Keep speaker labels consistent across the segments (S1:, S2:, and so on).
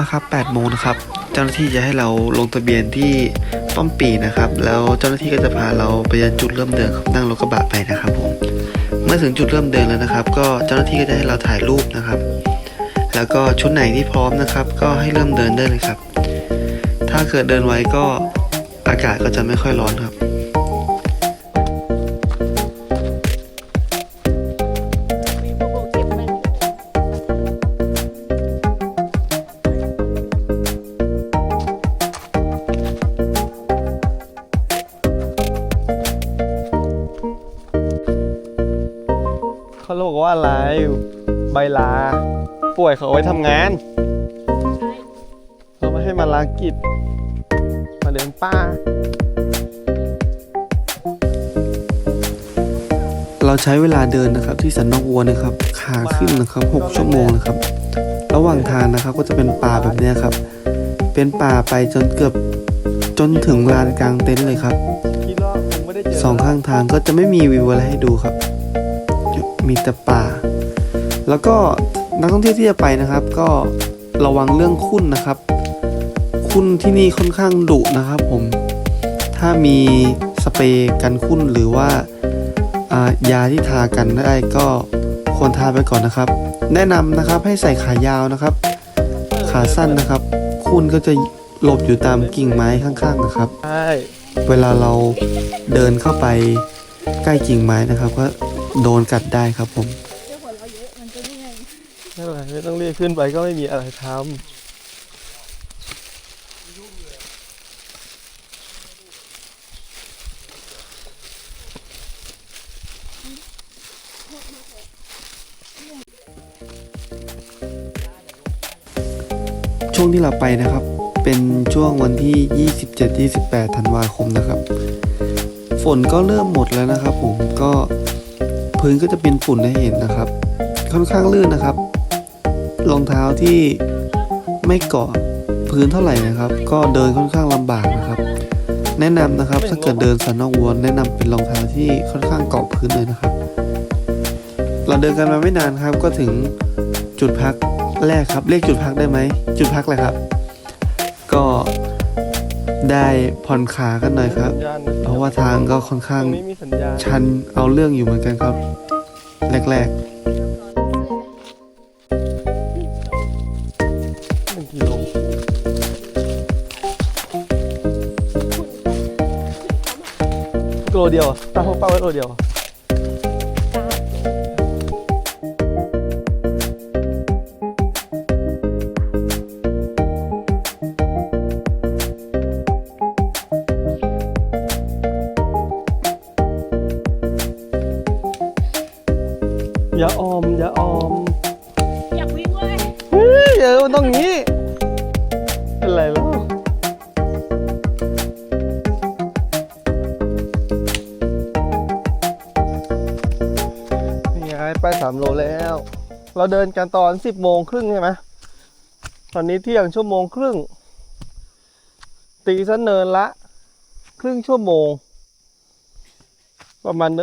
S1: นะครับ8โมงนะครับ เจ้าหน้าที่จะให้เราลงทะเบียนที่ป้อมปีนะครับ แล้วเจ้าหน้าที่ก็จะพาเราไปยังจุดเริ่มเดินนั่งรถกระบะไปนะครับผม เมื่อถึงจุดเริ่มเดินแล้วนะครับ ก็เจ้าหน้าที่ก็จะให้เราถ่ายรูปนะครับ แล้วก็ชุดไหนที่พร้อมนะครับ ก็ให้เริ่มเดินได้เลยครับ ถ้าเกิดเดินไว้ก็อากาศก็จะไม่ค่อยร้อนครับ
S2: ป่วยเขาเอาไว้ทำงาน เขาไม่ให้มาลากิจ มาเดินป้า
S1: เราใช้เวลาเดินนะครับที่สันนอกวัวนะครับ ขาขึ้นนะครับ 6 ชั่วโมงนะครับ ระหว่างทางนะครับก็จะเป็นป่าแบบเนี้ยครับ เป็นป่าไปจนเกือบจนถึงลานกลางเต็นท์เลยครับ
S2: คิดว่าคงไม่ได้เจอ
S1: สองข้างทางก็จะไม่มีวิวอะไรให้ดูครับ มีแต่ป่า แล้วก็ นักท่องเที่ยวที่จะไปนะครับ ก็ระวังเรื่องขุ่นนะครับขุ่นที่นี่ค่อนข้างดุนะครับผม ถ้ามีสเปรย์กันขุ่นหรือว่าายาที่ทากันได้ก็ควรทาไปก่อนนะครับ แนะนำนะครับให้ใส่ขายาวนะครับ ขาสั้นนะครับขุ่นก็จะหลบอยู่ตามกิ่งไม้ข้างๆนะครับ
S2: ใช่
S1: เวลาเราเดินเข้าไปใกล้กิ่งไม้นะครับ ก็โดนกัดได้ครับผม
S3: ไม่
S2: ต้องเรียกขึ้นไปก็ไม่มีอะไรทำ
S1: ช่วงที่เราไปนะครับ เป็นช่วงวันที่ 27-28 ธันวาคมนะครับ ฝนก็เริ่มหมดแล้วนะครับ ผมก็พื้นก็จะเป็นฝุ่นให้เห็นนะครับ ค่อนข้างลื่นนะครับ รองเท้าที่ไม่เกาะพื้นเท่าไหร่นะครับ ก็เดินค่อนข้างลำบากนะครับ แนะนำนะครับถ้าเกิดเดินสันนอกวัวแนะนำเป็นรองเท้าที่ค่อนข้างเกาะพื้นเลยนะครับ เราเดินกันมาไม่นานครับก็ถึงจุดพักแรกครับ เรียกจุดพักได้ไหมจุดพักเลยครับ ก็ได้ผ่อนขากันหน่อยครับ เพราะว่าทางก็ค่อนข้างชันเอาเรื่องอยู่เหมือนกันครับ แรก
S2: ห โลเดียวอะตั้งเป้าไว้โลเดียวอะอย่าออมอย่าออม
S3: อยากวิ่งเลย
S2: เฮ้ยเออมันต้องงี้ เราเดินกันตอนสิบโมงครึ่งใช่ไหมตอนนี้เที่ยงชั่วโมงครึ่ง ตีซะเนินละ ครึ่งชั่วโมง ประมาณเน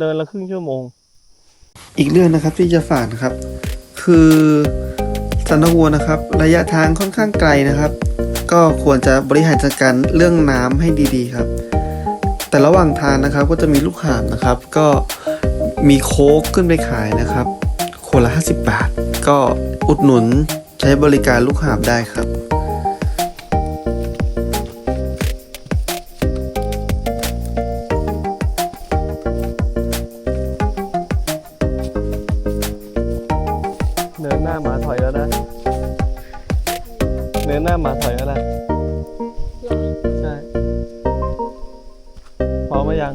S2: เดินละครึ่งชั่วโมง
S1: อีกเรื่องนะครับที่จะฝากนะครับ คือสันนวัวนะครับ ระยะทางค่อนข้างไกลนะครับ ก็ควรจะบริหารจัดการเรื่องน้ำให้ดีๆครับ แต่ระหว่างทางนะครับก็จะมีลูกหาบนะครับ ก็มีโค้กขึ้นไปขายนะครับ คนละ 50 บาท ก็อุดหนุนใช้บริการลูกหาบได้ครับ
S2: เนินหน้าหมาถอยแล้วนะเนินหน้าหมาถอยแล้วนะใช่พร้อมไหมยัง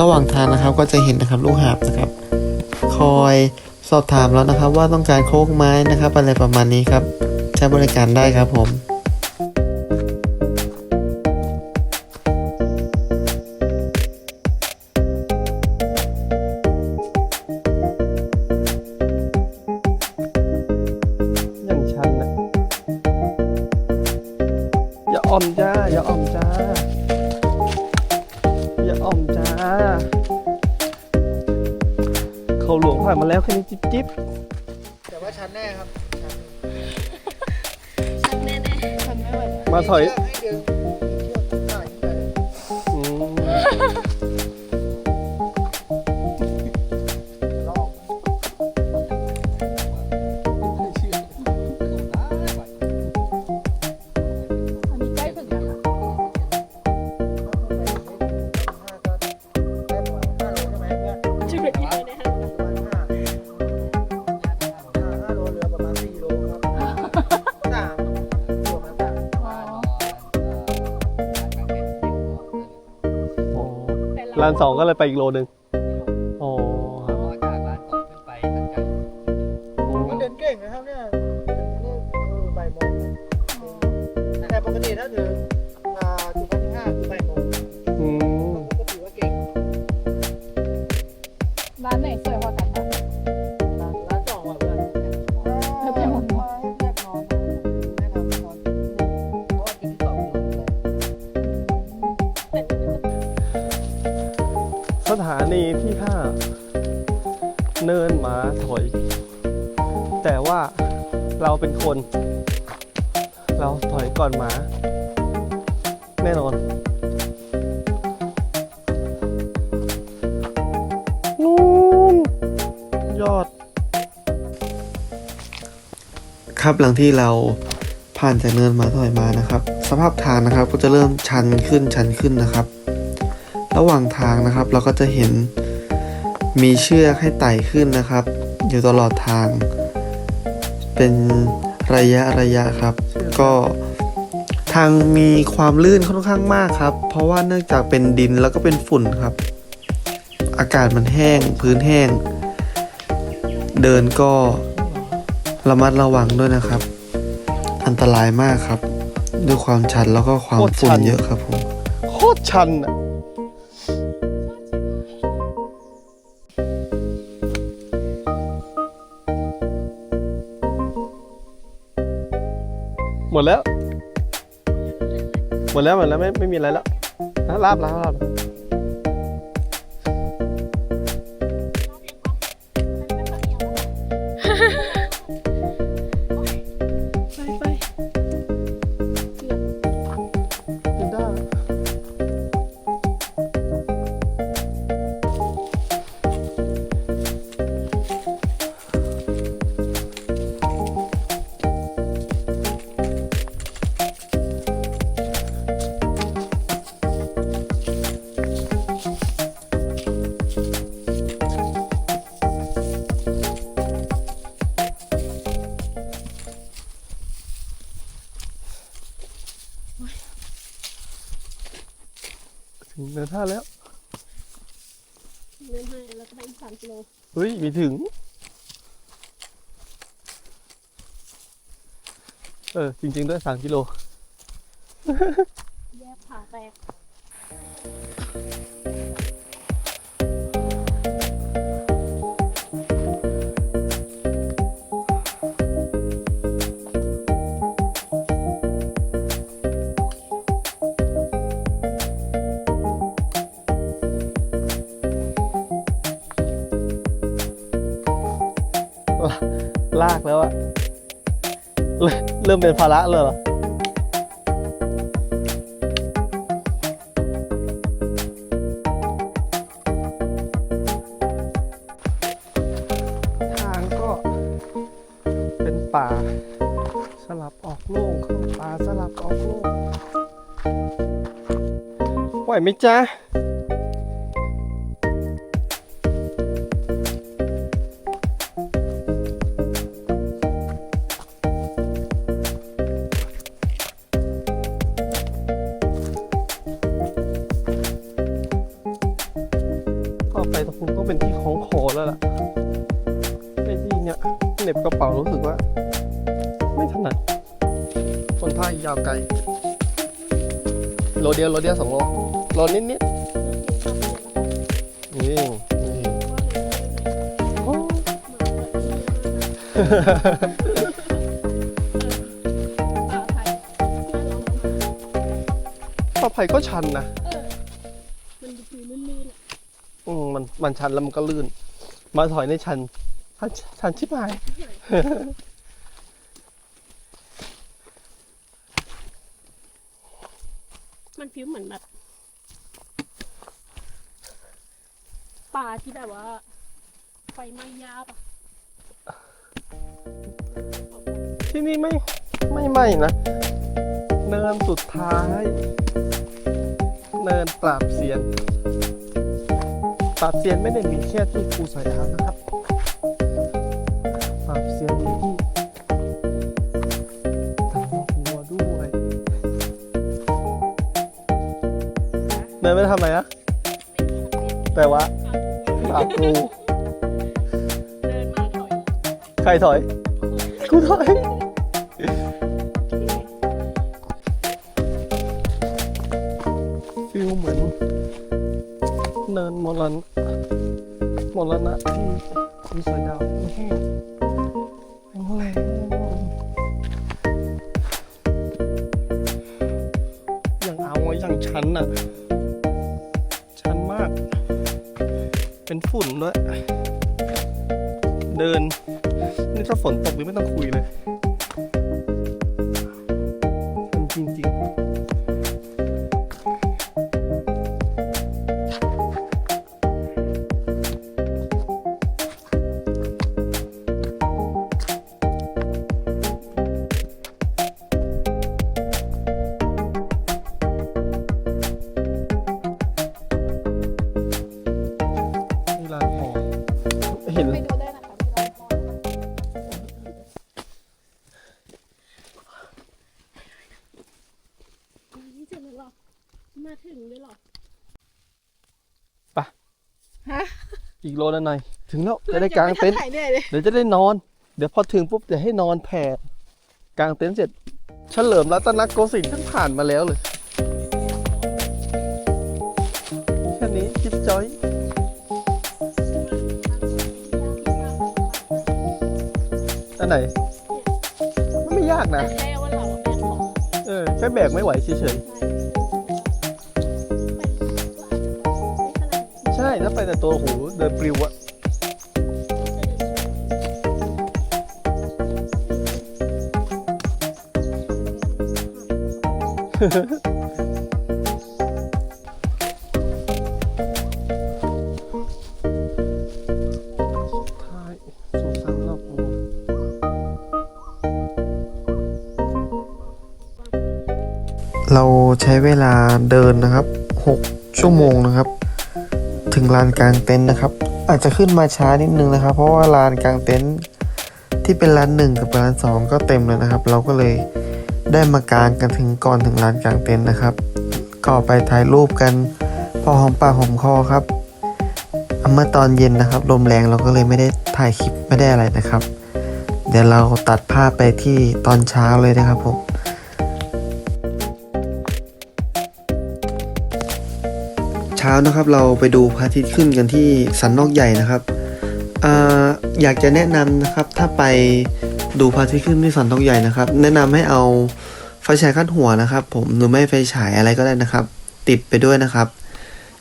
S1: ระหว่างทางนะครับก็จะเห็นนะครับลูกหาบนะครับ คอย สอบถามแล้วนะครับว่าต้องการโค้กไม้นะครับอะไรประมาณนี้ครับ ใช้บริการได้ครับผม
S2: อย่างชันนะอย่าอ่อมจ้า อย่าอ่อมจ้า ผ่านมาแล้วแค่นี้จิ๊บจิ๊บ
S4: แต่ว่าชั้นแน่ครับชันแน่ๆชั
S3: น
S4: ไม่ไห
S3: ว
S4: มาถอย ให้เดินอืม ลา
S2: นสองก็เลยไปอีกโลหนึ่ง
S4: เป็
S3: นค
S4: น เรา
S2: ถอยก่อนหมา แน่นอนนู่นยอด
S1: ครับหลังที่เราผ่านจากเนินมาถอยมานะครับ สภาพทางนะครับก็จะเริ่มชันขึ้นชันขึ้นนะครับ ระหว่างทางนะครับเราก็จะเห็นมีเชือกให้ไต่ขึ้นนะครับ อยู่ตลอดทาง เป็นระยะระยะครับ ก็ทางมีความลื่นค่อนข้างมากครับ เพราะว่าเนื่องจากเป็นดินแล้วก็เป็นฝุ่นครับ อากาศมันแห้งพื้นแห้ง เดินก็ระมัดระวังด้วยนะครับ อันตรายมากครับ ด้วยความชันแล้วก็ความฝุ่น
S2: น
S1: เยอะครับผม
S2: โคตรชันอะ หมดแล้วหมดแล้วไม่ไม่มีอะไรแล้วลาบแล้วลาบ ถึงเนินท่าแล้ว
S3: เดินให้แล้วก็ไปอีกสามกิโล
S2: เฮ้ยมีถึง เออ จริง ๆ ด้วยสามกิโล
S3: แยกขาแตก
S2: ลากแล้วอะเริ่มเริ่มเป็นภาระเลยเหรอทางก็เป็นป่า สลับออกโล่งเขาป่าสลับออกโล่งไหวไหมจ๊ะ เดียวโลเดียวสองโลโลนิดนิดๆนี่นี่โอ้
S3: ป่าไทยเพื่อนเรา
S2: ปลาไผ่ก็ชันนะ
S3: เออมันดูคือลื่นๆอะ
S2: อืมมันมันชันแล้วมันก็ลื่น มาถอยในชันชันชันชิบหาย
S3: มันฟิลเหมือนแบบ ป่าที่แบบว่าไฟไหม้ยาบอะ
S2: ที่นี่ไม่ไม่ไหมนะ เนินสุดท้าย เนินปราบเซียน ปราบเซียนไม่ได้มีแค่ที่ภูสอยดาวนะครับ ปราบเซียนมีที่ทางหัวด้วยเนินไม่ได้ทำอะไรนะแปลว่า ปราบครู
S3: เดินมาถอย
S2: ใครถอย กูถอยฟิลเหมือนเนินมรณะมรณะที่คุณสวยดาวแห้งแห้งแรงอย่างเอาอะอย่างชันน่ะ ฝุ่นด้วย เดิน นี่ถ้าฝนตกนี่ไม่ต้องคุยเลย
S3: ถึงเลยเหรอ
S2: อีกโลละหน่อย ถึงแล้วจะได้กางเต็นท์
S3: ถ่ายเนี่ยเลย
S2: เดี๋ยวจะได้นอน เดี๋ยวพอถึงปุ๊บเดี๋ยวให้นอนแผ่กางเต็นท์เสร็จ เฉลิมรัตนโกสินทร์เพิ่งผ่านมาแล้วเลยแค่นี้จิ๊บจ้อยอันไหนมันไม่ยากนะ
S3: แต่แค่ว่าเราแบกของ
S2: เออแค่แบกไม่ไหวเฉย
S3: ใช่
S2: ๆใช่ ถ้าไปแต่ตัวโหเดินปลิวอะท้ายสู่สามรอบโลก
S1: เราใช้เวลาเดินนะครับ 6 ชั่วโมงนะครับ ถึงลานกลางเต็นท์นะครับ อาจจะขึ้นมาช้านิดนึงนะครับ เพราะว่าลานกลางเต็นท์ที่เป็นลานหนึ่งกับลานสองก็เต็มแล้วนะครับ เราก็เลยได้มากางกันถึงก่อนถึงลานกลางเต็นท์นะครับ ก็ไปถ่ายรูปกันพอหอมปากหอมคอครับเมื่อตอนเย็นนะครับลมแรงเราก็เลยไม่ได้ถ่ายคลิปไม่ได้อะไรนะครับ เดี๋ยวเราตัดภาพไปที่ตอนเช้าเลยนะครับผม เช้านะครับ เราไปดูพระอาทิตย์ขึ้นกันที่สันนอกใหญ่นะครับออยากจะแนะนำนะครับถ้าไปดูพระอาทิตย์ขึ้นที่สันนอกใหญ่นะครับ แนะนำให้เอาไฟฉายคาดหัวนะครับ ผมหรือไม่ไฟฉายอะไรก็ได้นะครับ ติดไปด้วยนะครับ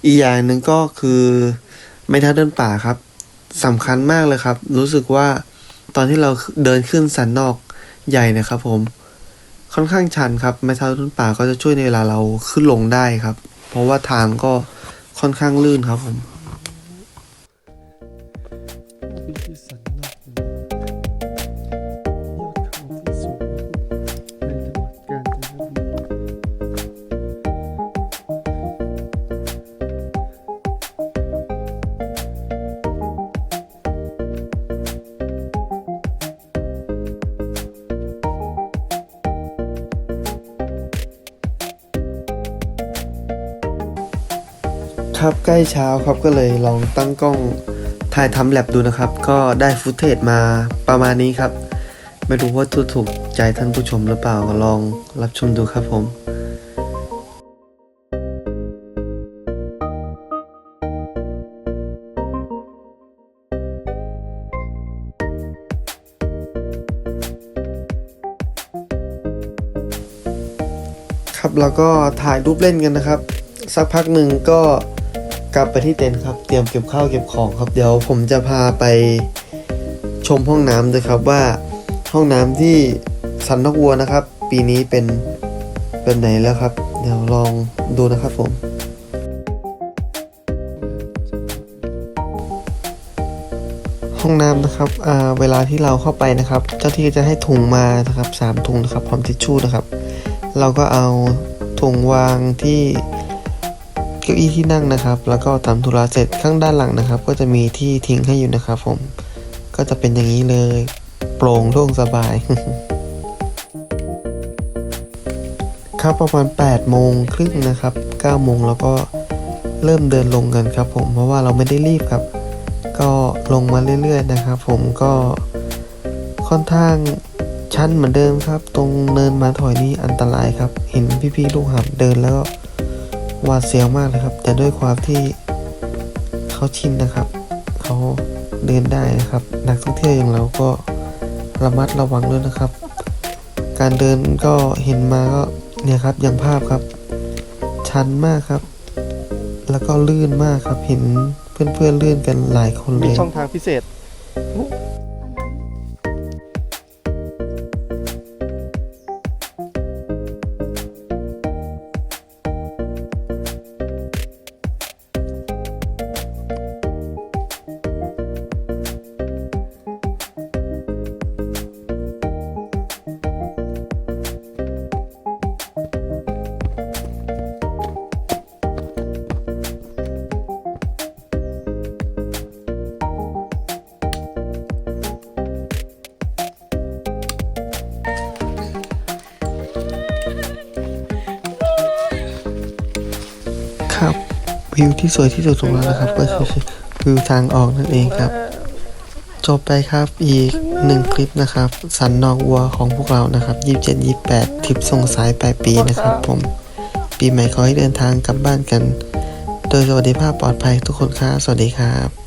S1: อีกอย่างหนึ่งก็คือไม้เท้าเดินป่าครับสำคัญมากเลยครับ รู้สึกว่าตอนที่เราเดินขึ้นสันนอกใหญ่นะครับ ผมค่อนข้างชันครับ ไม้เท้าเดินป่าก็จะช่วยในเวลาเราขึ้นลงได้ครับ เพราะว่าทางก็ ค่อนข้างลื่นครับผม
S2: ครั
S1: บใกล้เช้าครับก็เลยลองตั้งกล้องถ่ายทำแลบดูนะครับ ก็ได้ฟุตเทจมาประมาณนี้ครับ ไม่รู้ว่าจะถูกใจท่านผู้ชมหรือเปล่าลองรับชมดูครับผมครับแล้วก็ถ่ายรูปเล่นกันนะครับ สักพักหนึ่งก็ กลับไปที่เต็นท์ครับ เตรียมเก็บข้าวเก็บของครับ เดี๋ยวผมจะพาไปชมห้องน้ำด้วยครับว่าห้องน้ำที่สันนกวัวนะครับ ปีนี้เป็นเป็นไหนแล้วครับ เดี๋ยวลองดูนะครับผม ห้องน้ำนะครับอ่าเวลาที่เราเข้าไปนะครับ เจ้าที่จะให้ถุงมานะครับสามถุงนะครับพร้อมทิชชู่นะครับ เราก็เอาถุงวางที่ เก้าอี้ที่นั่งนะครับ แล้วก็ทำธุระเสร็จข้างด้านหลังนะครับ ก็จะมีที่ทิ้งให้อยู่นะครับผมก็จะเป็นอย่างนี้เลย โปร่งโล่งสบาย ครับประมาณ8โมงครึ่งนะครับ9โมงแล้วก็เริ่มเดินลงกันครับผมเพราะว่าเราไม่ได้รีบครับ ก็ลงมาเรื่อยๆนะครับ ผมก็ค่อนข้างชันเหมือนเดิมครับ ตรงเนินมาถอยนี่อันตรายครับ เห็นพี่ๆลูกหับเดินแล้วก็ หวาดเสียวมากเลยครับ แต่ด้วยความที่เขาชินนะครับ เขาเดินได้นะครับ นักท่องเที่ยวอย่างเราก็ระมัดระวังด้วยนะครับ การเดินก็เห็นมาก็เนี่ยครับอย่างภาพครับ ชันมากครับ แล้วก็ลื่นมากครับเห็นเพื่อนๆลื่นกันหลายคนเล
S2: มี
S1: ย
S2: ช่องทางพิเศษ
S1: วิวที่สวยที่สุดของเรานะครับ ก็คือวิวทางออกนั่นเองครับ จบไปครับอีกหนึ่งคลิปนะครับ สันนอกวัวของพวกเรานะครับ27 28ทริปส่งสายปลายปีนะครับ ผมปีใหม่ขอให้เดินทางกลับบ้านกัน โดยสวัสดิภาพปลอดภัยทุกคนครับสวัสดีครับ